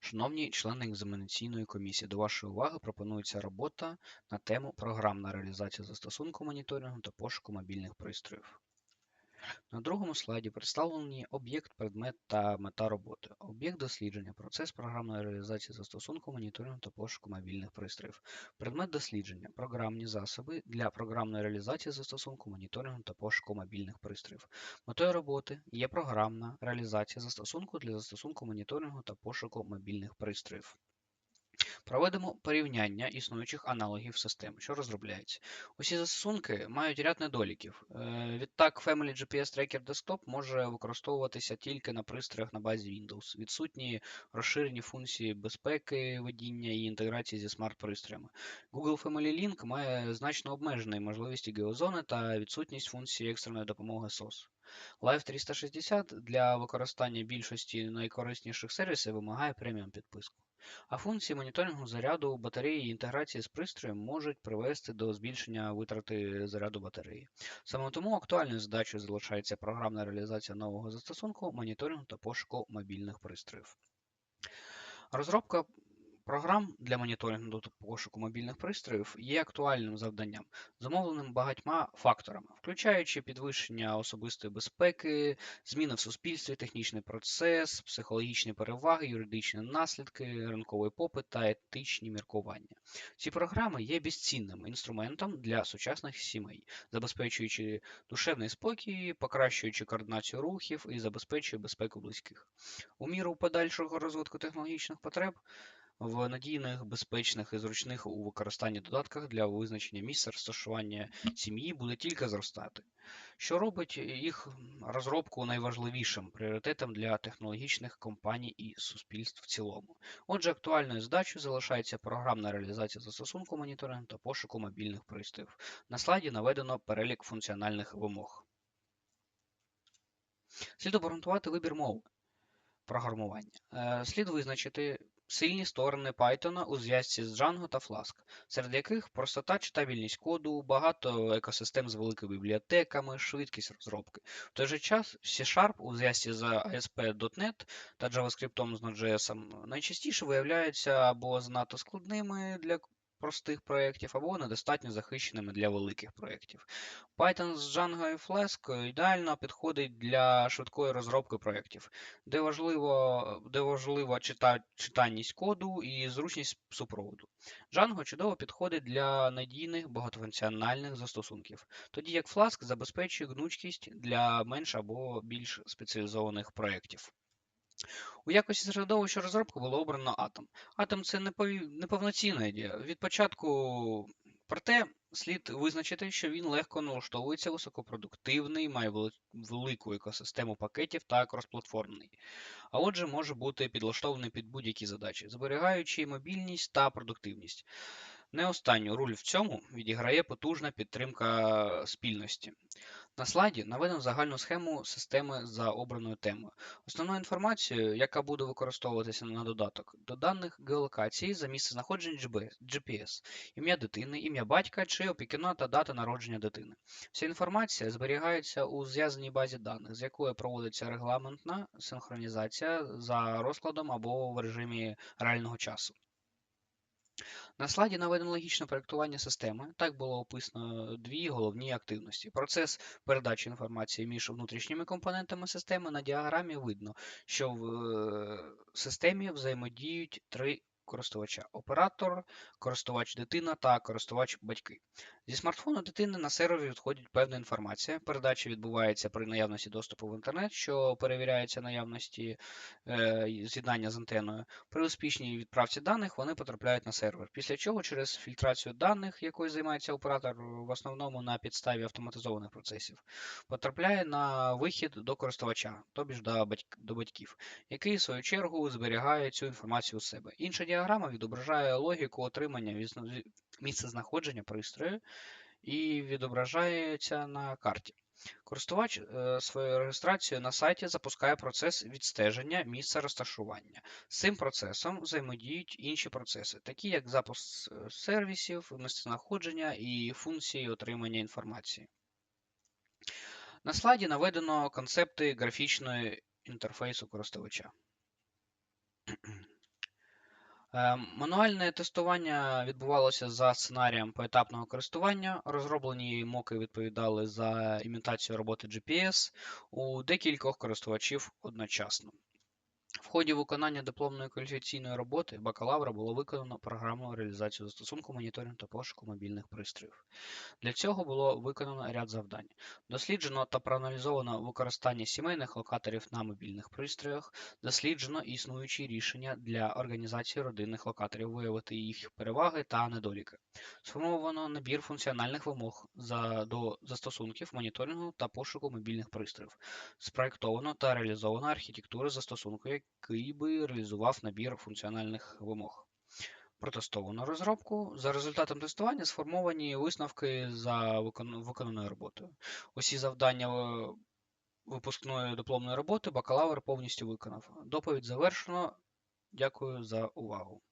Шановні члени екзаменаційної комісії, до вашої уваги пропонується робота на тему Програмна реалізація застосунку моніторингу та пошуку мобільних пристроїв. На другому слайді представлені об'єкт, предмет та мета роботи. Об'єкт дослідження, процес програмної реалізації застосунку моніторингу та пошуку мобільних пристроїв. Предмет дослідження, програмні засоби для програмної реалізації застосунку моніторингу та пошуку мобільних пристроїв. Метою роботи є програмна реалізація застосунку для застосунку моніторингу та пошуку мобільних пристроїв. Проведемо порівняння існуючих аналогів систем, що розробляється. Усі застосунки мають ряд недоліків. Е, Відтак, Family GPS Tracker Desktop може використовуватися тільки на пристроях на базі Windows. Відсутні розширені функції безпеки водіння і інтеграції зі смарт-пристроями. Google Family Link має значно обмежені можливості геозони та відсутність функції екстреної допомоги SOS. Live 360 для використання більшості найкорисніших сервісів вимагає преміум підписку. А функції моніторингу заряду батареї і інтеграції з пристроєм можуть привести до збільшення витрати заряду батареї. Саме тому актуальною задачею залишається програмна реалізація нового застосунку, моніторингу та пошуку мобільних пристроїв. Розробка програм для моніторингу та пошуку мобільних пристроїв є актуальним завданням, зумовленим багатьма факторами, включаючи підвищення особистої безпеки, зміни в суспільстві, технічний процес, психологічні переваги, юридичні наслідки, ринковий попит та етичні міркування. Ці програми є безцінним інструментом для сучасних сімей, забезпечуючи душевний спокій, покращуючи координацію рухів і забезпечує безпеку близьких. У міру подальшого розвитку технологічних потреб в надійних, безпечних і зручних у використанні додатках для визначення місця розташування сім'ї буде тільки зростати, що робить їх розробку найважливішим пріоритетом для технологічних компаній і суспільств в цілому. Отже, актуальною задачею залишається програмна реалізація застосунку моніторингу та пошуку мобільних пристроїв. На слайді наведено перелік функціональних вимог. Слід обґрунтувати вибір мови програмування. Е, Слід визначити сильні сторони Python у зв'язці з Django та Flask, серед яких простота читабільність коду, багато екосистем з великими бібліотеками, швидкість розробки. В той же час C-Sharp у зв'язці з ASP.NET та JavaScript з Node.js найчастіше виявляються або занадто складними для простих проєктів або недостатньо захищеними для великих проєктів. Python з Django і Flask ідеально підходить для швидкої розробки проєктів, де важливо, де важлива чита, читанність коду і зручність супроводу. Django чудово підходить для надійних багатофункціональних застосунків, тоді як Flask забезпечує гнучкість для менш або більш спеціалізованих проєктів. У якості середовища розробки було обрано Atom. Atom це неповноцінна ідея. Від початку, проте, слід визначити, що він легко налаштовується, високопродуктивний, має велику екосистему пакетів та кросплатформний. А отже, може бути підлаштований під будь-які задачі, зберігаючи мобільність та продуктивність. Не останню роль в цьому відіграє потужна підтримка спільності. На слайді наведено загальну схему системи за обраною темою. Основною інформацією, яка буде використовуватися на додаток, до даних геолокації за місце знаходження GPS, ім'я дитини, ім'я батька чи опікуна та дата народження дитини. Вся інформація зберігається у зв'язаній базі даних, з якою проводиться регламентна синхронізація за розкладом або в режимі реального часу. На слайді наведено логічне проєктування системи. Так було описано дві головні активності. Процес передачі інформації між внутрішніми компонентами системи на діаграмі видно, що в е, системі взаємодіють три користувача оператор, користувач дитина та користувач батьки. Зі смартфону дитини на сервері відходить певна інформація. Передача відбувається при наявності доступу в інтернет, що перевіряється наявності е, з'єднання з антеною. При успішній відправці даних вони потрапляють на сервер. Після чого через фільтрацію даних, якою займається оператор, в основному на підставі автоматизованих процесів, потрапляє на вихід до користувача, тобі ж до батьків, який в свою чергу зберігає цю інформацію у себе. Інша діаграма відображає логіку отримання місцезнаходження пристрою і відображається на карті. Користувач е, своєю реєстрацією на сайті запускає процес відстеження місця розташування. З цим процесом взаємодіють інші процеси, такі як запуск сервісів, місцезнаходження і функції отримання інформації. На слайді наведено концепти графічної інтерфейсу користувача. Е, Мануальне тестування відбувалося за сценарієм поетапного користування. Розроблені моки відповідали за імітацію роботи GPS у декількох користувачів одночасно. В ході виконання дипломної кваліфікаційної роботи бакалавра було виконано програмну реалізацію застосунку моніторингу та пошуку мобільних пристроїв. Для цього було виконано ряд завдань. Досліджено та проаналізовано використання сімейних локаторів на мобільних пристроях, досліджено існуючі рішення для організації родинних локаторів, виявити їх переваги та недоліки. Сформовано набір функціональних вимог за, до застосунків моніторингу та пошуку мобільних пристроїв. Спроєктовано та реалізовано архітектуру застосунку, який би реалізував набір функціональних вимог. Протестовано розробку. За результатом тестування сформовані висновки за виконаною роботою. Усі завдання е, випускної дипломної роботи бакалавр повністю виконав. Доповідь завершено. Дякую за увагу.